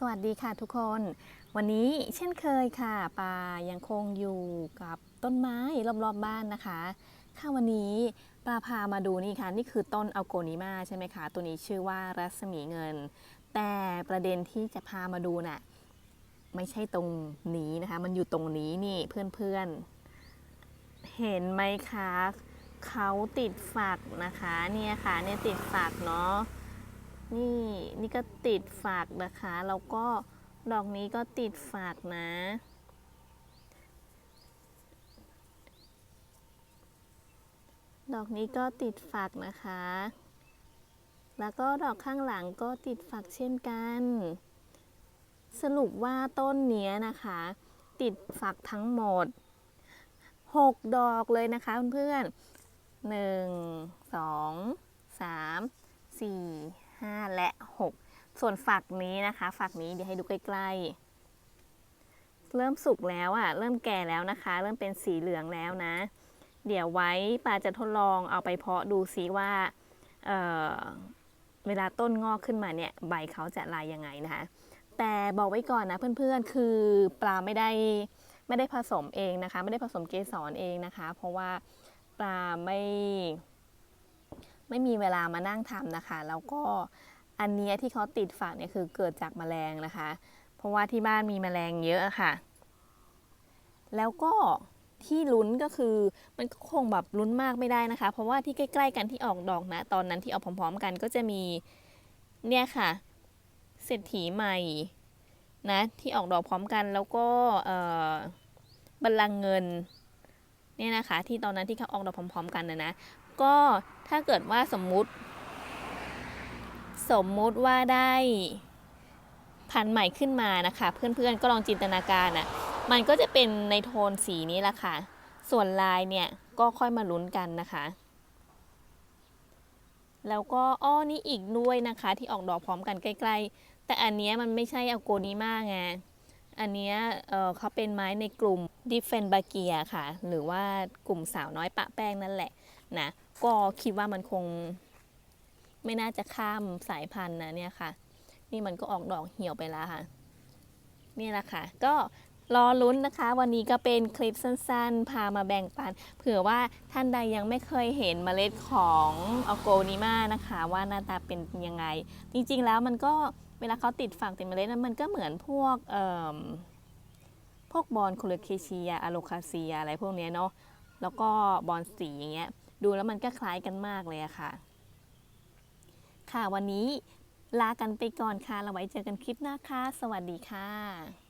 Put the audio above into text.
สวัสดีค่ะทุกคน วันนี้เช่นเคยค่ะปายังคงอยู่กับต้นไม้รอบๆบบ้านนะคะค่ะวันนี้ปาพามาดูนี่ค่ะ นี่คือต้นอัลโกนิมาใช่ไหมคะตัวนี้ชื่อว่ารัศมีเงิน แต่ประเด็นที่จะพามาดูน่ะไม่ใช่ตรงนี้นะคะ มันอยู่ตรงนี้นี่เพื่อนๆ เห็นไหมคะเขาติดฝักนะคะเนี่ยค่ะเนี่ยติดฝักเนาะ นี่นี่ก็ติดฝากนะคะแล้วก็ดอกนี้ก็ติดฝากนะ ดอกนี้ก็ติดฝักนะคะ แล้วก็ดอกข้างหลังก็ติดฝักเช่นกัน สรุปว่าต้นเนี้ยนะคะ ติดฝักทั้งหมด 6 ดอกเลยนะคะเพื่อนๆหนึ่งส องสามสี่ห้าและ 6 ส่วนฝักนี้นะคะ ฝักนี้เดี๋ยวให้ดูใกล้ๆ เริ่มสุกแล้วอะ่ะ เริ่มแก่แล้วนะคะ เริ่มเป็นสีเหลืองแล้วนะ เดี๋ยวไว้ปาจะทดลองเอาไปเพาะดูซิว่าเเวลาต้นงอกขึ้นมาเนี่ย ใบเขาจะลายยังไงนะคะ แต่บอกไว้ก่อนนะเพื่อนๆ คือปลาไม่ได้ไม่ได้ผสมเองนะคะ ไม่ได้ผสมเกสรเองนะคะ เพราะว่าปลาไม่ ไม่มีเวลามานั่งทำนะคะ แล้วก็อันนี้ที่เขาติดฝากเนี่ยคือเกิดจากแมลงนะคะ เพราะว่าที่บ้านมีแมลงเยอะค่ะ แล้วก็ที่ลุ้นก็คือมันก็คงแบบลุ้นมากไม่ได้นะคะ เพราะว่าที่ใกล้ ๆ กันที่ออกดอกนะ ตอนนั้นที่ออกพร้อมๆ กันก็จะมีเนี่ยค่ะเศรษฐีใหม่นะที่ออกดอกพร้อมกันแล้วก็บัลลังก์เงิน เนี่ยนะคะ ที่ตอนนั้นที่เขาออกดอกพร้อม ๆ กันนะนะก็ถ้าเกิดว่าสมมุติ สมมุติว่าได้พันธุ์ใหม่ขึ้นมานะคะ เพื่อนๆก็ลองจินตนาการอะ่ะมันก็จะเป็นในโทนสีนี้ละค่ะ ส่วนลายเนี่ยก็ค่อยมาลุ้นกันนะคะ แล้วก็อ้อนี่อีกด้วยนะคะ ที่ออกดอกพร้อมกันใกล้ ๆ แต่อันนี้มันไม่ใช่อโกนิมาไง อันนี้เเขาเป็นไม้ในกลุ่มดิฟเฟนบาเกียค่ะ หรือว่ากลุ่มสาวน้อยปะแป้งนั่นแหละนะก็คิดว่ามันคงไม่น่าจะข้ามสายพันธุ์นะเนี่ยค่ะ นี่มันก็ออกดอกเหี่ยวไปแล้วค่ะ นี่แหละค่ะ ก็ รอลุ้นนะคะ วันนี้ก็เป็นคลิปสั้นๆ พามาแบ่งปัน เผื่อว่าท่านใดยังไม่เคยเห็นเมล็ดของอโกนิมานะคะ ว่าหน้าตาเป็นยังไง จริงๆแล้วมันก็เวลาเขาติดฝักติดเมล็ดนั้นมันก็เหมือนพวกพวกบอลโคลเคเชียอะโลคาเซียอะไรพวกนี้เนาะแล้วก็บอลสีอย่างเงี้ยดูแล้วมันก็คล้ายกันมากเลยอะค่ะ ค่ะวันนี้ลากันไปก่อนค่ะเราไว้เจอกันคลิปหน้าค่ะ สวัสดีค่ะ